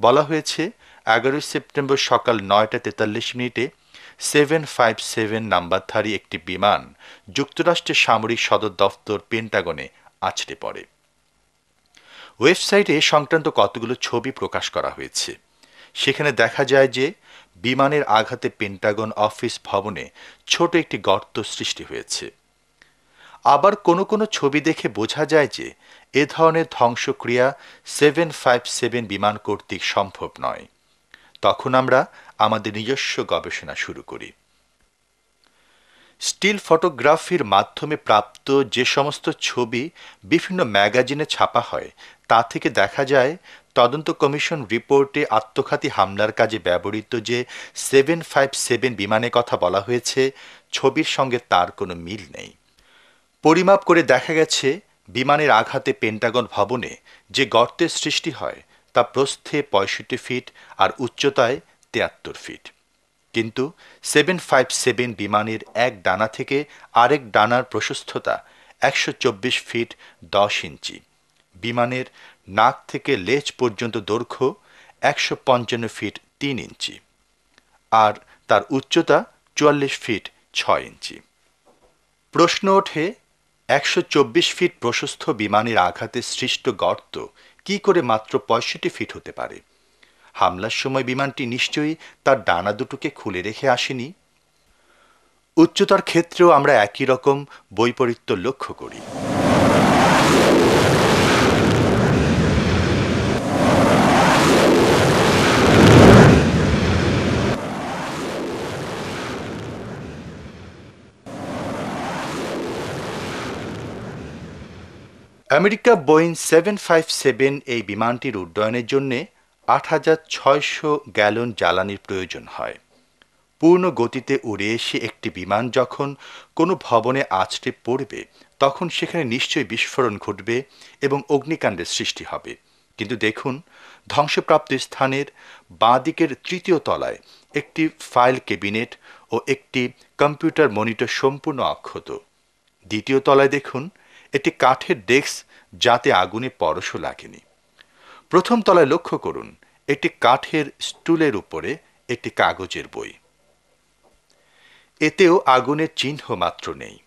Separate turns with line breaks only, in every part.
বলা হয়েছে, এগারোই সেপ্টেম্বর সকাল নয়টা তেতাল্লিশ মিনিটে সেভেন ফাইভ সেভেন নাম্বারধারী একটি বিমান যুক্তরাষ্ট্রের সামরিক সদর দফতর পেন্টাগনে আছড়ে পড়ে। ওয়েবসাইটে সংক্রান্ত কতগুলো ছবি প্রকাশ করা হয়েছে। সেখানে দেখা যায় যে, বিমানের আঘাতে পেন্টাগন অফিস ভবনে ছোট একটি গর্ত সৃষ্টি হয়েছে। আবার কোনো কোনো ছবি দেখে বোঝা যায় যে এ ধরনের ধ্বংসক্রিয়া সেভেন ফাইভ সেভেন বিমান কর্তৃক সম্ভব নয়। তখন আমরা আমাদের নিজস্ব গবেষণা শুরু করি। স্টিল ফটোগ্রাফির মাধ্যমে প্রাপ্ত যে সমস্ত ছবি বিভিন্ন ম্যাগাজিনে ছাপা হয়, তা থেকে দেখা যায়, তদন্ত কমিশন রিপোর্টে আত্মঘাতী হামলার কাজে ব্যবহৃত যে সেভেন ফাইভ সেভেন বিমানের কথা বলা হয়েছে, ছবির সঙ্গে তার কোনো মিল নেই। পরিমাপ করে দেখা গেছে, বিমানের আঘাতে পেন্টাগন ভবনে যে গর্তের সৃষ্টি হয়, তা প্রস্থে পঁয়ষট্টি ফিট আর উচ্চতায় তিয়াত্তর ফিট। কিন্তু সেভেন ফাইভ সেভেন বিমানের এক ডানা থেকে আরেক ডানার প্রশস্ততা একশো চব্বিশ ফিট দশ ইঞ্চি। বিমানের নাক থেকে লেজ পর্যন্ত দৈর্ঘ্য একশো পঞ্চান্ন ফিট তিন ইঞ্চি আর তার উচ্চতা চুয়াল্লিশ ফিট ছয় ইঞ্চি। প্রশ্ন ওঠে একশো চব্বিশ ফিট প্রশস্ত বিমানের আঘাতে সৃষ্ট গর্ত কি করে মাত্র পঁয়ষট্টি ফিট হতে পারে? হামলার সময় বিমানটি নিশ্চয়ই তার ডানা দুটোকে খুলে রেখে আসেনি? উচ্চতার ক্ষেত্রেও আমরা একই রকম বৈপরীত্য লক্ষ্য করি। America Boeing seven five seven এই বিমানটির উড্ডয়নের জন্যে আট হাজার ছয়শো গ্যালন জ্বালানির প্রয়োজন হয়। পূর্ণ গতিতে উড়ে এসে একটি বিমান যখন কোনো ভবনে আছড়ে পড়বে, তখন সেখানে নিশ্চয়ই বিস্ফোরণ ঘটবে এবং অগ্নিকাণ্ডের সৃষ্টি হবে। কিন্তু দেখুন, ধ্বংসপ্রাপ্ত স্থানের বাঁ দিকের তৃতীয় তলায় একটি ফাইল ক্যাবিনেট ও একটি কম্পিউটার মনিটর সম্পূর্ণ অক্ষত। দ্বিতীয় তলায় দেখুন একটি কাঠের ডেস্ক যাতে আগুনে পরশও লাগেনি। প্রথম তলায় লক্ষ্য করুন, একটি কাঠের স্টুলের উপরে একটি কাগজের বই। এতেও আগুনের চিহ্ন মাত্র নেই।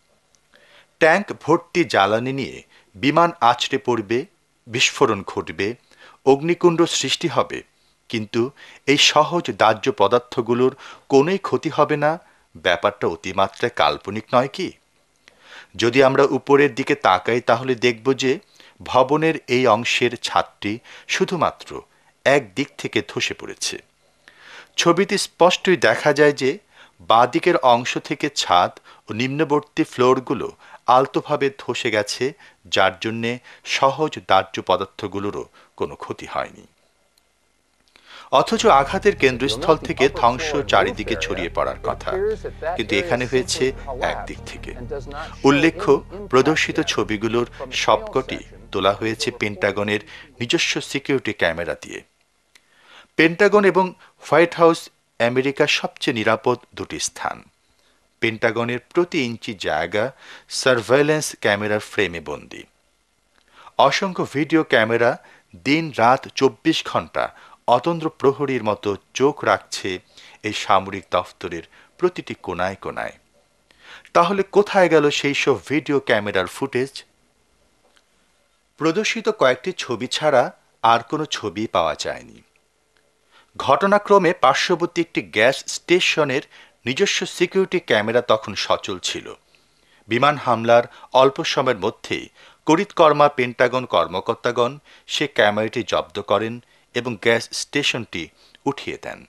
ট্যাঙ্ক ভর্তি জ্বালানি নিয়ে বিমান আছড়ে পড়বে, বিস্ফোরণ ঘটবে, অগ্নিকুণ্ড সৃষ্টি হবে, কিন্তু এই সহজ দাহ্য পদার্থগুলোর কোনোই ক্ষতি হবে না। ব্যাপারটা অতিমাত্রায় কাল্পনিক নয় কি? যদি আমরা উপরের দিকে তাকাই, তাহলে দেখব যে ভবনের এই অংশের ছাদটি শুধুমাত্র এক দিক থেকে ধসে পড়েছে। ছবিতে স্পষ্টই দেখা যায় যে বাঁদিকের অংশ থেকে ছাদ ও নিম্নবর্তী ফ্লোরগুলো আলতোভাবে ধসে গেছে, যার জন্যে সহজ দাহ্য পদার্থগুলোরও কোনো ক্ষতি হয়নি। অথচ আঘাতের কেন্দ্রস্থল থেকে ধ্বংস চারিদিকে ছড়িয়ে পড়ার কথা। কিন্তু এখানে হয়েছে একদিক থেকে। উল্লেখ্য, প্রদর্শিত ছবিগুলোর সবকটি তোলা হয়েছে পেন্টাগনের নিজস্ব সিকিউরিটি ক্যামেরা দিয়ে। পেন্টাগন এবং হোয়াইট হাউস আমেরিকার সবচেয়ে নিরাপদ দুটি স্থান। পেন্টাগনের প্রতি ইঞ্চি জায়গা সার্ভেলেন্স ক্যামেরার ফ্রেমে বন্দি। অসংখ্য ভিডিও ক্যামেরা দিন রাত চব্বিশ ঘণ্টা অতন্দ্র প্রহরীর মতো চোখ রাখছে এই সামরিক দফতরের প্রতিটি কোনায় কোনায় তাহলে কোথায় গেল সেই সব ভিডিও ক্যামেরার ফুটেজ? প্রদর্শিত কয়েকটি ছবি ছাড়া আর কোনো ছবি পাওয়া যায়নি। ঘটনাক্রমে পার্শ্ববর্তী একটি গ্যাস স্টেশনের নিজস্ব সিকিউরিটি ক্যামেরা তখন সচল ছিল। বিমান হামলার অল্প সময়ের মধ্যেই করিতকর্মা পেন্টাগন কর্মকর্তাগণ সে ক্যামেরাটি জব্দ করেন এবং গ্যাস স্টেশনটি উঠিয়ে দেন।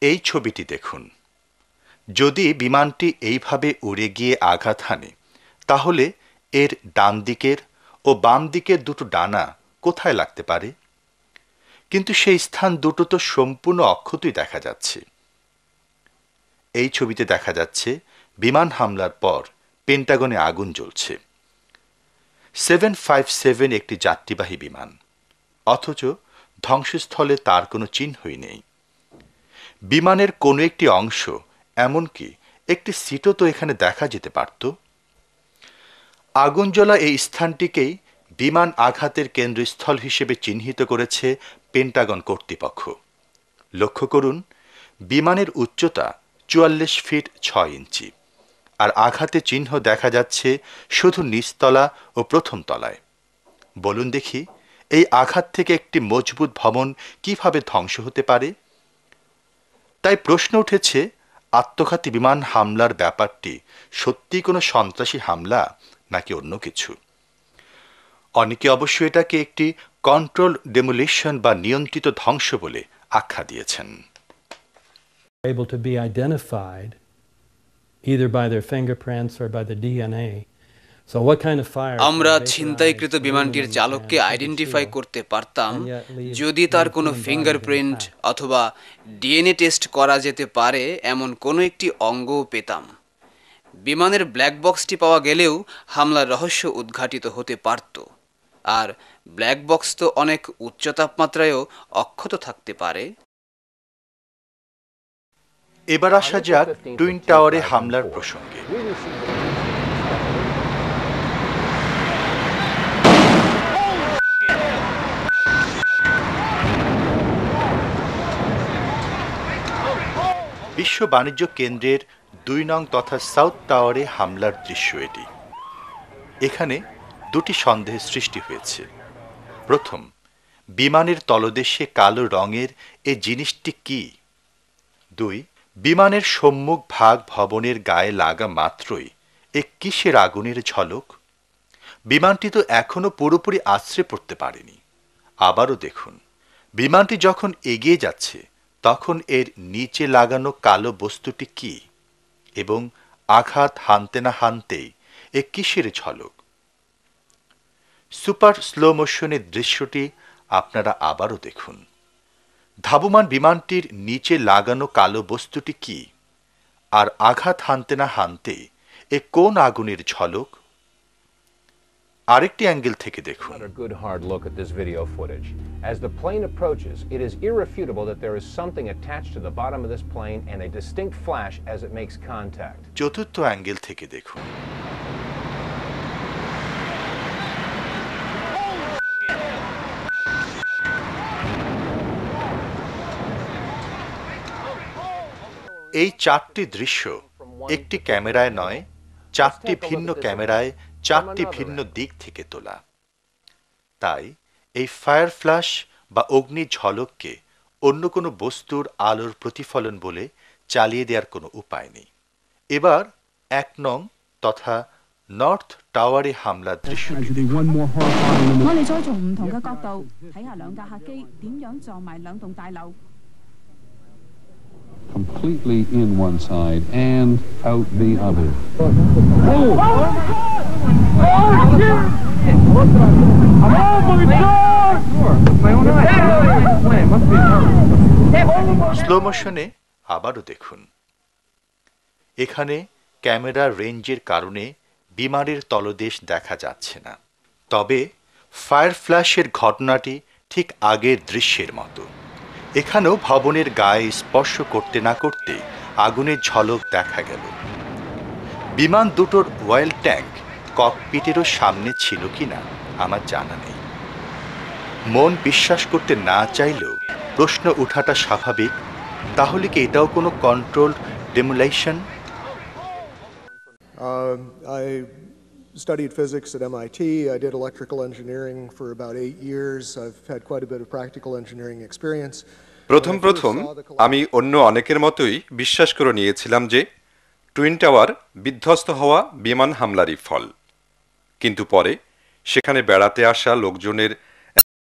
এই ছবিটি দেখুন। যদি বিমানটি এইভাবে উড়ে গিয়ে আঘাত হানে, তাহলে এর ডান দিকের ও বাম দিকের দুটো ডানা কোথায় লাগতে পারে? কিন্তু সেই স্থান দুটো তো সম্পূর্ণ অক্ষতই দেখা যাচ্ছে। এই ছবিতে দেখা যাচ্ছে, বিমান হামলার পর পেন্টাগনে আগুন জ্বলছে। সেভেন ফাইভ সেভেন একটি যাত্রীবাহী বিমান। অথচ ধ্বংসস্থলে তার কোনো চিহ্নই নেই। বিমানের কোনো একটি অংশ, এমনকি একটি সিটও তো এখানে দেখা যেতে পারত। আগুন জ্বলা এই স্থানটিকেই বিমান আঘাতের কেন্দ্রস্থল হিসেবে চিহ্নিত করেছে পেন্টাগন কর্তৃপক্ষ। লক্ষ্য করুন, বিমানের উচ্চতা চুয়াল্লিশ ফিট ছয় ইঞ্চি, আর আঘাতে চিহ্ন দেখা যাচ্ছে শুধু নিচতলা ও প্রথম তলায় বলুন দেখি এই আঘাত থেকে একটি মজবুত ভবন কীভাবে ধ্বংস হতে পারে তাই প্রশ্ন উঠেছে, আত্মঘাতী বিমান হামলার ব্যাপারটি সত্যি কোনো সন্ত্রাসী হামলা নাকি অন্য কিছু অনেকে অবশ্য এটাকে একটি কন্ট্রোল ডেমোলিশন বা নিয়ন্ত্রিত ধ্বংস বলে আখ্যা দিয়েছেন
either by their fingerprints or by the DNA.
আমরা ছিনতাইকৃত বিমানটির চালককে আইডেন্টিফাই করতে পারতাম যদি তার কোনো ফিঙ্গারপ্রিন্ট অথবা ডিএনএ টেস্ট করা যেতে পারে এমন কোনো একটি অঙ্গও পেতাম। বিমানের ব্ল্যাক বক্সটি পাওয়া গেলেও হামলার রহস্য উদ্ঘাটিত হতে পারত। আর ব্ল্যাক বক্স তো অনেক উচ্চ তাপমাত্রায়ও অক্ষত থাকতে পারে।
এবার আসা যাক টুইন টাওয়ারে হামলার প্রসঙ্গে। বিশ্ব বাণিজ্য কেন্দ্রের দুই নং তথা সাউথ টাওয়ারে হামলার দৃশ্য এটি। এখানে দুটি সন্দেহের সৃষ্টি হয়েছে। প্রথম, বিমানের তলদেশে কালো রঙের এ জিনিসটি কি? দুই, বিমানের সম্মুখ ভাগ ভবনের গায়ে লাগা মাত্রই এ কিসের আগুনের ঝলক? বিমানটি তো এখনও পুরোপুরি আশ্রে পড়তে পারেনি। আবারও দেখুন, বিমানটি যখন এগিয়ে যাচ্ছে তখন এর নিচে লাগানো কালো বস্তুটি কি? এবং আঘাত হানতে না হানতেই এ কিসের ঝলক? সুপার স্লো মোশনের দৃশ্যটি আপনারা আবারও দেখুন। ধাবমান বিমানটির নিচে লাগানো কালো বস্তুটি কি? আর আঘাত হানতে না হানতে এ কোন আগুনের ঝলক? আরেকটি অ্যাঙ্গেল থেকে দেখুন
a good hard look at this video footage. As the plane approaches, it is irrefutable that there is something attached to the bottom of this plane and a distinct flash as it makes contact.
চতুর্থ angle থেকে দেখুন এই চারটি দৃশ্য একটি ক্যামেরায় নয় চারটি ভিন্ন ক্যামেরায় চারটি ভিন্ন দিক থেকে তোলা তাই এই ফায়ার ফ্লাশ বা অগ্নি ঝলককে অন্য কোনো বস্তুর আলোর প্রতিফলন বলে চালিয়ে দেওয়ার কোনো উপায় নেই এবার এক নং তথা নর্থ টাওয়ারে
হামলা দৃশ্য
completely in one side and out the other. Oh! Oh!
Slow মোশনে আবারও দেখুন। এখানে ক্যামেরার রেঞ্জের কারণে বিমানের তলদেশ দেখা যাচ্ছে না। তবে ফায়ার ফ্ল্যাশের ঘটনাটি ঠিক আগের দৃশ্যের মতো। এখানেও ভবনের গায়ে স্পর্শ করতে না করতে আগুনের ঝলক দেখা গেল। বিমান দুটোর অয়েল ট্যাঙ্ক ককপিটেরও সামনে ছিল কিনা আমার জানা নেই মন বিশ্বাস করতে না চাইলেও প্রশ্ন উঠাটা স্বাভাবিক তাহলে কি এটাও কোনো control demolition
Um, I studied physics at MIT. I did electrical engineering for about eight years. I've had quite a bit of practical engineering experience.
প্রথম প্রথম আমি অন্য অনেকের মতোই বিশ্বাস করে নিয়েছিলাম যে টুইন টাওয়ার বিধ্বস্ত হওয়া বিমান হামলারই ফল কিন্তু পরে সেখানে বেড়াতে আসা লোকজনের